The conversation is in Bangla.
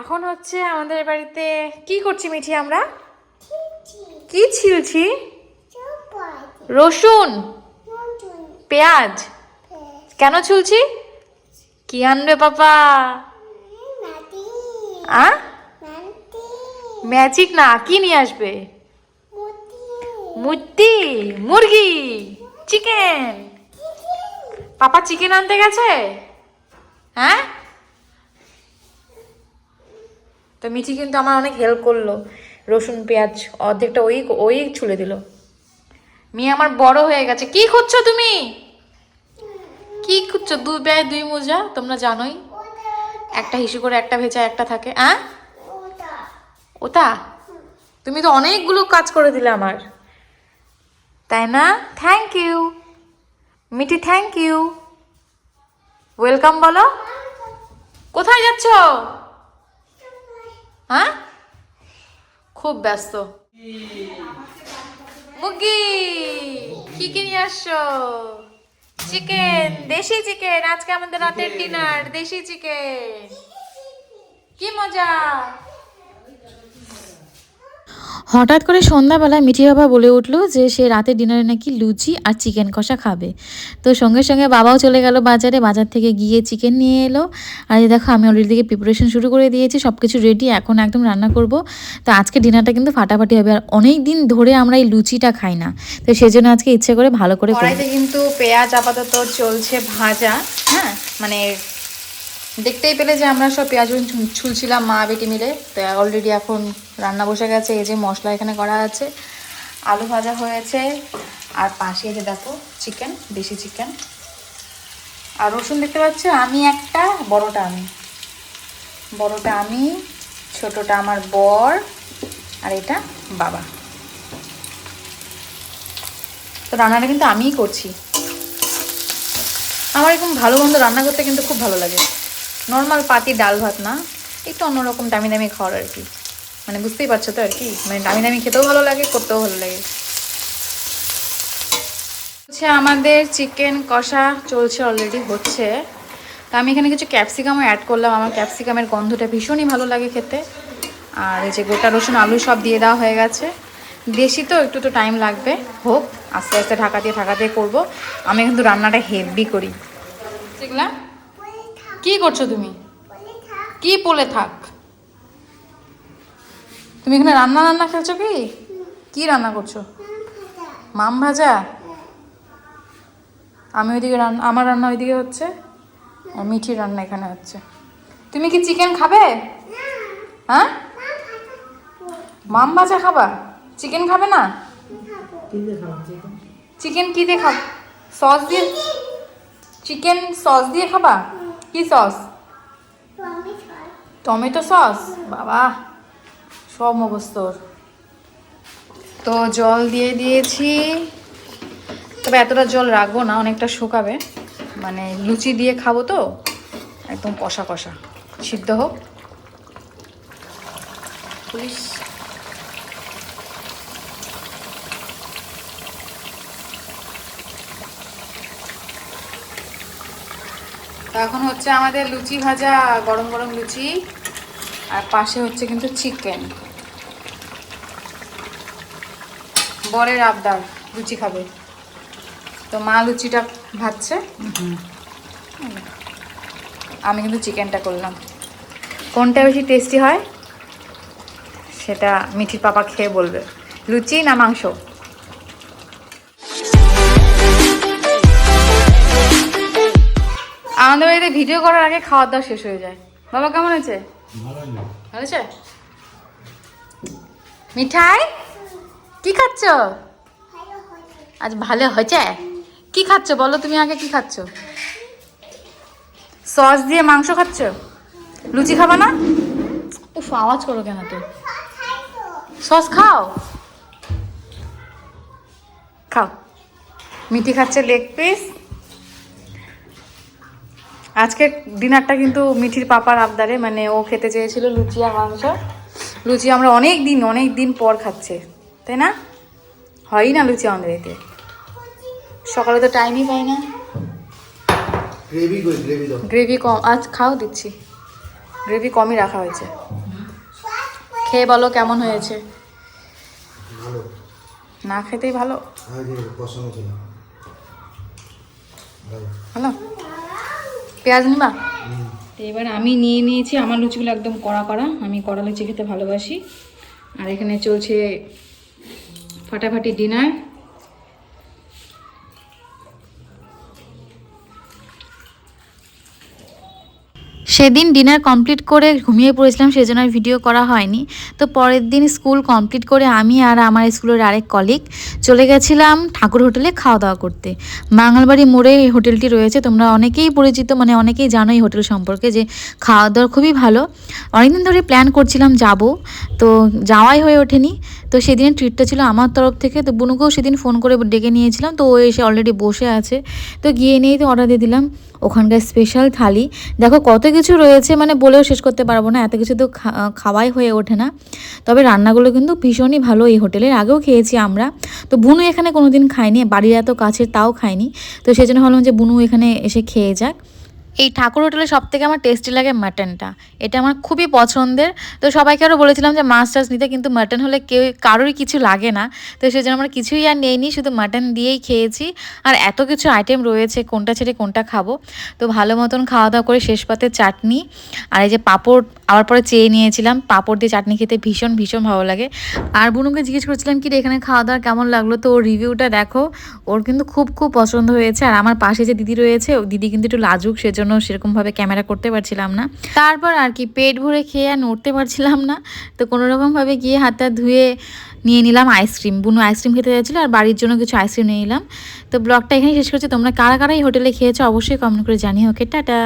এখন হচ্ছে আমাদের বাড়িতে কি করছি মিঠি আমরা? কি ছিলছি? রসুন। পেঁয়াজ। কেন ছুলছি? কি আনবে পাপা? আ? ম্যাজিক না কি নিয়ে আসবে? মূর্তি মুরগি চিকেন। পাপা চিকেন আনতে গেছে? হ্যাঁ? তো মিঠি কিন্তু আমার অনেক হেল্প করল। রসুন, পেঁয়াজ, অর্ধেকটা ওই ওই ছুলে দিল। মেয়ে আমার বড় হয়ে গেছে। কি খুঁজছো তুমি? কি খুঁজছো? দুই ব্যয় দুই মোজা, তোমরা জানোই। একটা হিসু করে একটা ভেজা, একটা থাকে। আ ওটা তুমি তো অনেকগুলো কাজ করে দিলে আমার। তাই না? Thank you Mithi thank you welcome বলো। কোথায় যাচ্ছ? হ্যাঁ? খুব ব্যস্ত। মুগি কি কি নিয়ে আসছো? চিকেন দেশি চিকেন। আজকে আমাদের রাতের ডিনার দেশি চিকেন। কি মজা? হঠাৎ করে সন্ধ্যাবেলায় মিঠি বাবা বলে উঠল যে সে রাতের ডিনারে নাকি লুচি আর চিকেন কষা খাবে। তো সঙ্গে সঙ্গে বাবাও চলে গেল বাজারে। বাজার থেকে গিয়ে চিকেন নিয়ে এলো। আর এই দেখো, আমি অলরেডি থেকে প্রিপারেশন শুরু করে দিয়েছি সব কিছু রেডি এখন একদম রান্না করব। তো আজকে ডিনারটা কিন্তু ফাটাফাটি হবে। আর অনেক দিন ধরে আমরা এই লুচিটা খাই না। তো সেই জন্য আজকে ইচ্ছে করে ভালো করে কিন্তু পেঁয়াজ আপাতত চলছে ভাজা হ্যাঁ? মানে দেখতেই পেলে যে আমরা সব পেঁয়াজ ছুলছিলাম মা বেটি মিলে। তো অলরেডি এখন রান্না বসে গেছে, এই যে মশলা এখানে করা আছে। আলু ভাজা হয়েছে, আর পাশে যে দেখো চিকেন দেশি চিকেন আর রসুন দেখতে পাচ্ছ? আমি একটা, বড়টা আমি। বড়টা আমি, ছোটটা আমার বর, আর এটা বাবা। তো রান্নাটা কিন্তু আমিই করছি। আমার এরকম ভালো মন্দ রান্না করতে কিন্তু খুব ভালো লাগে। নর্মাল পাতি ডাল ভাত না, একটু অন্যরকম দামি দামি খাওয়ার আর কি। মানে বুঝতেই পারছ তো আর কি? মানে দামি দামি খেতেও ভালো লাগে, করতেও ভালো লাগে। হচ্ছে আমাদের চিকেন কষা চলছে অলরেডি হচ্ছে। তা আমি এখানে কিছু ক্যাপসিকামও অ্যাড করলাম, আমার ক্যাপসিকামের গন্ধটা ভীষণই ভালো লাগে খেতে। আর এই যে গোটা রসুন, আলু সব দিয়ে দেওয়া হয়ে গেছে। দেশি তো একটু তো টাইম লাগবে। হোক, আস্তে আস্তে ঢাকা দিয়ে ঢাকা দিয়ে করব। আমি কিন্তু রান্নাটা হেভি করি। শিখলা কি করছ তুমি? কি পোলে থাক। তুমি এখানে রান্না রান্না খেলছো কি? কি রান্না করছ? মাম ভাজা? আমি ওইদিকে রান্না আমার রান্না ওইদিকে হচ্ছে? আর মিঠির রান্না এখানে হচ্ছে। তুমি কি চিকেন খাবে? হ্যাঁ? মাম ভাজা খাবা? চিকেন খাবে না? চিকেন কি দিয়ে খাব? সস দিয়ে চিকেন সস দিয়ে খাবা? কি সস? Tomato sauce. বাবা সব অবস্থর তো জল দিয়ে দিয়েছি। তবে এতটা জল রাখব না অনেকটা শুকাবে। মানে লুচি দিয়ে খাব তো একদম কষা কষা। সিদ্ধ হোক। পুলিশ তো এখন হচ্ছে আমাদের লুচি ভাজা, গরম গরম লুচি, আর পাশে হচ্ছে কিন্তু চিকেন বরের আবদার, লুচি খাবে। তো মা লুচিটা ভাজছে। আমি কিন্তু চিকেনটা করলাম। কোনটা বেশি টেস্টি হয়? সেটা মিঠির পাপা খেয়ে বলবে। লুচি না মাংস? আমাদের বাড়িতে ভিডিও করার আগে খাওয়া দাওয়া শেষ হয়ে যায়। বাবা, কেমন আছে? মিঠাই, কি খাচ্ছ? আজ ভালো হয়েছে? কি খাচ্ছ? বলো তুমি আগে কি খাচ্ছ? সস দিয়ে মাংস খাচ্ছ? লুচি খাবা না? উফ, আওয়াজ করো কেন তো? সস খাও? খাও। মিঠি খাচ্ছে লেগ পিস আজকে ডিনারটা কিন্তু মিঠির পাপার আবদারে মানে ও খেতে চেয়েছিল লুচি আর মাংস। লুচি আমরা অনেক দিন অনেক দিন পর খাচ্ছে তাই না? হয়ই না লুচি আমাদের এতে। সকালে তো টাইমই পাই না। গ্রেভি কই গ্রেভি দাও। গ্রেভি কম আজ খাও দিচ্ছি। গ্রেভি কমই রাখা হয়েছে। খেয়ে বলো কেমন হয়েছে? ভালো। না খেতেই ভালো? ভালো ভালো? পেঁয়াজ নিবা? এবার আমি নিয়ে নিয়েছি, আমার লুচিগুলো একদম কড়া কড়া। আমি কড়া লুচি খেতে ভালোবাসি। আর এখানে চলছে ফাটাফাটি ডিনার। সেদিন ডিনার কমপ্লিট করে ঘুমিয়ে পড়েছিলাম, সেজন্য আর ভিডিও করা হয়নি। তো পরের দিন স্কুল কমপ্লিট করে আমি আর আমার স্কুলের আরেক কলিগ চলে গেছিলাম ঠাকুর হোটেলে খাওয়া দাওয়া করতে। বাঙালবাড়ি মোড়ে এই হোটেলটি রয়েছে, তোমরা অনেকেই পরিচিত মানে অনেকেই জানো এই হোটেল সম্পর্কে যে খাওয়া দাওয়া খুবই ভালো। অনেকদিন ধরে প্ল্যান করছিলাম যাব, তো যাওয়াই হয়ে ওঠেনি। তো সেদিনের ট্রিটটা ছিল আমার তরফ থেকে, তো বুনুকেও সেদিন ফোন করে ডেকে নিয়েছিলাম, তো ও এসে অলরেডি বসে আছে। তো গিয়ে নিয়েই তো অর্ডার দিয়ে দিলাম। ওখানকার স্পেশাল থালি। দেখো কত কিছু রয়েছে মানে বলেও শেষ করতে পারব না, এত কিছু তো খাওয়াই হয়ে ওঠে না। তবে রান্নাগুলো কিন্তু ভীষণই ভালো এই হোটেলের আগেও খেয়েছি আমরা। তো বুনু এখানে কোনো দিন খায়নি, বাড়ির এত কাছে তাও খায়নি। তো সেজন্য ভাবলাম যে বুনু এখানে এসে খেয়ে যাক। এই ঠাকুর হোটেলে সব থেকে আমার টেস্টি লাগে মাটনটা এটা আমার খুবই পছন্দের। তো সবাইকে আরও বলেছিলাম যে মাছ টাছ নিতে, কিন্তু মাটন হলে কেউ, কারোরই কিছু লাগে না। তো সেই জন্য আমরা কিছুই আর নেইনি শুধু মাটন দিয়েই খেয়েছি। আর এত কিছু আইটেম রয়েছে, কোনটা ছেড়ে কোনটা খাব। তো ভালো মতন খাওয়া দাওয়া করে শেষ পাতে চাটনি। আর এই যে পাঁপড়, আবার পরে চেয়ে নিয়েছিলাম। পাঁপড় দিয়ে চাটনি খেতে ভীষণ ভীষণ ভালো লাগে। আর বুনুকে জিজ্ঞেস করছিলাম, কি এখানে খাওয়া দাওয়া কেমন লাগল? তো ওর রিভিউটা দেখো, ওর কিন্তু খুব খুব পছন্দ হয়েছে। আর আমার পাশে যে দিদি রয়েছে, ও দিদি কিন্তু একটু লাজুক, সেজন্য সেরকমভাবে ক্যামেরা করতে পারছিলাম না। তারপর আর কি পেট ভরে খেয়ে আর নড়তে পারছিলাম না। তো কোনোরকমভাবে গিয়ে হাত টাত ধুয়ে নিয়ে নিলাম আইসক্রিম বুনো আইসক্রিম খেতে যাচ্ছিল আর বাড়ির জন্য কিছু আইসক্রিম নিয়ে নিলাম। তো ব্লগটা এখানেই শেষ করছি। তোমরা কারা কারা এই হোটেলে খেয়েছো অবশ্যই কমেন্ট করে জানিও। Okay, tata.